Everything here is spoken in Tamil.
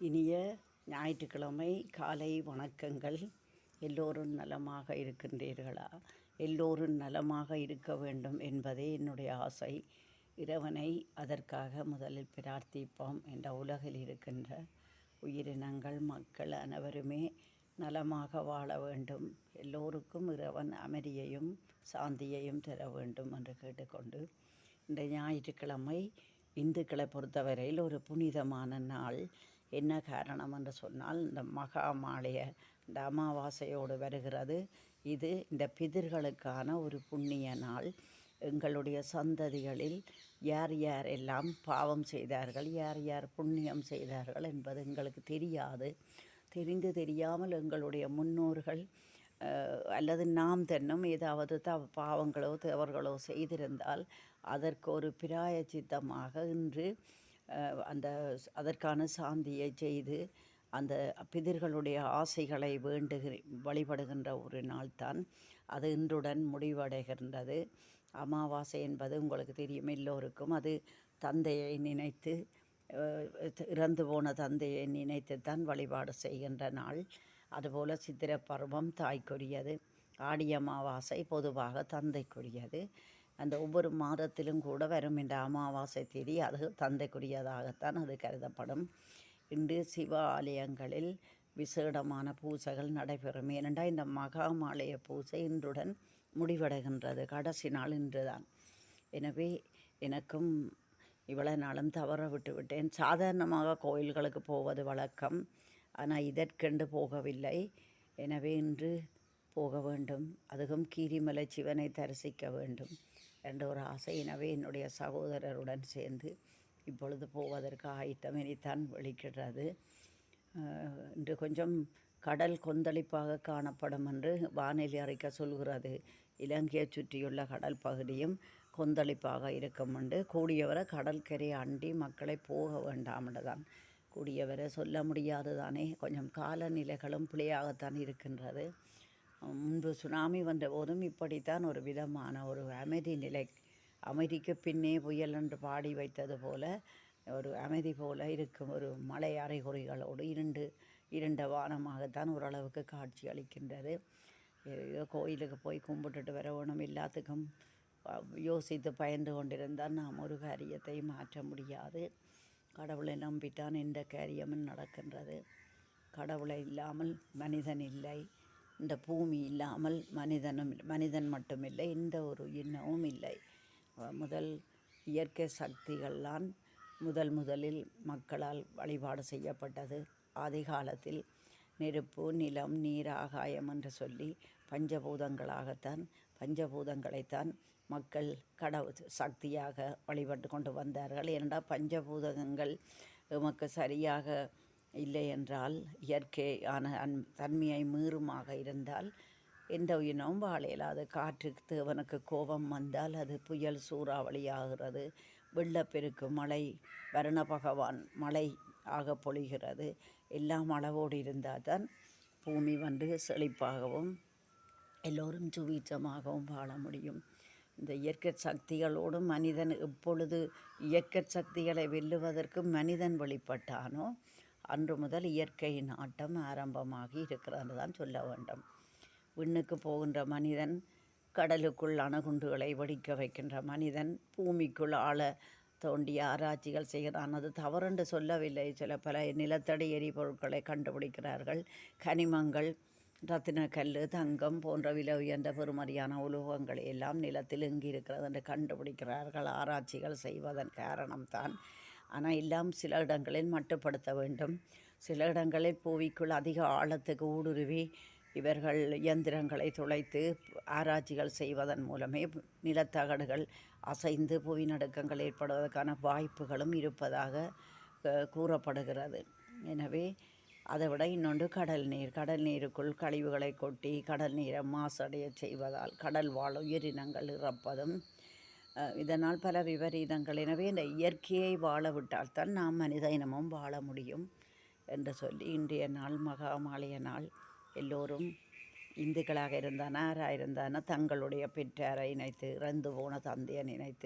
இனிய ஞாயிற்றுக்கிழமை காலை வணக்கங்கள். எல்லோரும் நலமாக இருக்கின்றீர்களா? எல்லோரும் நலமாக இருக்க வேண்டும் என்பதே என்னுடைய ஆசை. இறைவனை அதற்காக முதலில் பிரார்த்திப்போம் என்ற உலகில் இருக்கின்ற உயிரினங்கள் மக்கள் அனைவருமே நலமாக வாழ வேண்டும். எல்லோருக்கும் இறைவன் அமைதியையும் சாந்தியையும் தர வேண்டும் என்று கேட்டுக்கொண்டு இந்த ஞாயிற்றுக்கிழமை இந்துக்களை பொறுத்தவரையில் ஒரு புனிதமான நாள். என்ன காரணம் என்று சொன்னால் இந்த மகா மாலைய இந்த அமாவாசையோடு வருகிறது. இது இந்த பிதிர்களுக்கான ஒரு புண்ணிய நாள். எங்களுடைய சந்ததிகளில் யார் யார் எல்லாம் பாவம் செய்தார்கள் யார் யார் புண்ணியம் செய்தார்கள் என்பது எங்களுக்கு தெரியாது. தெரிந்து தெரியாமல் எங்களுடைய முன்னோர்கள் அல்லது நாம் தென்னும் ஏதாவது த பாவங்களோ தவறுகளோ செய்திருந்தால் அதற்கு ஒரு பிராயச்சித்தமாக இன்று அந்த அதற்கான சாந்தியை செய்து அந்த பிதிர்களுடைய ஆசைகளை வேண்டுகிற வழிபடுகின்ற ஒரு நாள்தான். அது இன்றுடன் முடிவடைகின்றது. அமாவாசை என்பது உங்களுக்கு தெரியும் எல்லோருக்கும். அது தந்தையை நினைத்து இறந்து போன தந்தையை நினைத்து தான் வழிபாடு செய்கின்ற நாள். அதுபோல் சித்திர பருவம் தாய்க்குரியது. ஆடி அமாவாசை பொதுவாக தந்தைக்குரியது. அந்த ஒவ்வொரு மாதத்திலும் கூட வரும் இந்த அமாவாசை தேதி அது தந்தைக்குரியதாகத்தான் அது கருதப்படும். இன்று சிவ ஆலயங்களில் விசேடமான பூஜைகள் நடைபெறும். ஏனென்றால் இந்த மகாமாலய பூஜை இன்றுடன் முடிவடைகின்றது. கடைசி நாள் இன்றுதான். எனவே எனக்கும் இவ்வளவு நாளும் தவற விட்டு விட்டேன். சாதாரணமாக கோயில்களுக்கு போவது வழக்கம். ஆனால் இதற்கென்று போகவில்லை. எனவே இன்று போக வேண்டும். அதுவும் கீரிமலை சிவனை தரிசிக்க வேண்டும். என்ற ஒரு ஆசையினவே என்னுடைய சகோதரருடன் சேர்ந்து இப்பொழுது போவதற்கு ஆயத்தம் இனித்தான் வெளிக்கிடுறது இன்று கொஞ்சம் கடல் கொந்தளிப்பாக காணப்படும் என்று வானிலை அறிக்கை சொல்கிறது. இலங்கையை சுற்றியுள்ள கடல் பகுதியும் கொந்தளிப்பாக இருக்கும் என்று கூடியவரை கடற்கரை அண்டி மக்களை போக வேண்டாம் தான் கூடியவரை சொல்ல முடியாது தானே கொஞ்சம் காலநிலைகளும் பிழையாகத்தான் இருக்கின்றது. முன்பு சுனாமி வந்த போதும் இப்படித்தான் ஒரு விதமான ஒரு அமைதி நிலை அமைதிக்கு பின்னே புயல் என்று பாடி வைத்தது போல ஒரு அமைதி போல இருக்கும் ஒரு மலை அறைகுறிகளோடு இருண்டு இருண்ட வானமாகத்தான் ஓரளவுக்கு காட்சி அளிக்கின்றது. கோயிலுக்கு போய் கும்பிட்டுட்டு வரவணும் எல்லாத்துக்கும் யோசித்து பயந்து கொண்டிருந்தால் நாம் ஒரு காரியத்தை மாற்ற முடியாது. கடவுளை நம்பித்தான் எந்த காரியமும் நடக்கின்றது. கடவுளை இல்லாமல் மனிதன் இல்லை. இந்த பூமி இல்லாமல் மனிதனும் மனிதன் மட்டுமில்லை எந்த ஒரு இன்னமும் இல்லை. முதல் இயற்கை சக்திகள்லாம் முதல் முதலில் மக்களால் வழிபாடு செய்யப்பட்டது. ஆதி காலத்தில் நெருப்பு நிலம் நீர் ஆகாயம் என்று சொல்லி பஞ்சபூதங்களாகத்தான் பஞ்சபூதங்களைத்தான் மக்கள் கடவுள் சக்தியாக வழிபட்டு கொண்டு வந்தார்கள். ஏனென்றால் பஞ்சபூதங்கள் எமக்கு சரியாக இல்லை என்றால் இயற்கையான அன் தன்மையை மீறுமாக இருந்தால் எந்த உயிரினமும் வாழ இயலாது காற்றுக்கு தேவனுக்கு கோபம் வந்தால் அது புயல் சூறாவளியாகிறது. வெள்ளப்பெருக்கு மழை வருண பகவான் மழை ஆக பொழிகிறது. எல்லாம் அளவோடு இருந்தால் தான் பூமி வந்து செழிப்பாகவும் எல்லோரும் சுவீச்சமாகவும் வாழ முடியும். இந்த இயற்கை சக்திகளோடு மனிதன் எப்பொழுது இயற்கை சக்திகளை வெல்லுவதற்கு மனிதன் வெளிப்பட்டானோ அன்று முதல் இயற்கையின் ஆட்டம் ஆரம்பமாகி இருக்கிறது தான் சொல்ல வேண்டும். விண்ணுக்கு போகின்ற மனிதன் கடலுக்குள் அணுகுண்டுகளை வெடிக்க வைக்கின்ற மனிதன் பூமிக்குள் ஆழ தோண்டிய ஆராய்ச்சிகள் செய்கிறான். அது தவறுண்டு சொல்லவில்லை. சில பல நிலத்தடி எரிபொருட்களை கண்டுபிடிக்கிறார்கள். கனிமங்கள் ரத்தினக்கல் தங்கம் போன்ற விலை உயர்ந்த பெருமதியான உலோகங்களை எல்லாம் நிலத்தில் இங்கு இருக்கிறது என்று கண்டுபிடிக்கிறார்கள். ஆராய்ச்சிகள் செய்வதன் காரணம்தான் ஆனால் எல்லாம் சில இடங்களில் மட்டுப்படுத்த வேண்டும். சில இடங்களில் புவிக்குள் அதிக ஆழத்துக்கு ஊடுருவி இவர்கள் இயந்திரங்களை துளைத்து ஆராய்ச்சிகள் செய்வதன் மூலமே நிலத்தகடுகள் அசைந்து புவி நடுக்கங்கள் ஏற்படுவதற்கான வாய்ப்புகளும் இருப்பதாக கூறப்படுகிறது. எனவே அதை விட இன்னொன்று கடல் நீர். கடல் நீருக்குள் கழிவுகளை கொட்டி கடல் நீரை மாசடைய செய்வதால் கடல் வாழ் உயிரினங்கள் இறப்பதும் இதனால் பல விபரீதங்கள். எனவே இந்த இயற்கையை வாழ விட்டால்தான் நாம் மனித இனமும் வாழ முடியும் என்று சொல்லி இன்றைய நாள் மகாமாலய நாள் எல்லோரும் இந்துக்களாக இருந்தானா யாராக இருந்தானா தங்களுடைய பெற்றாரை நினைத்து இறந்து போன தந்தையை நினைத்து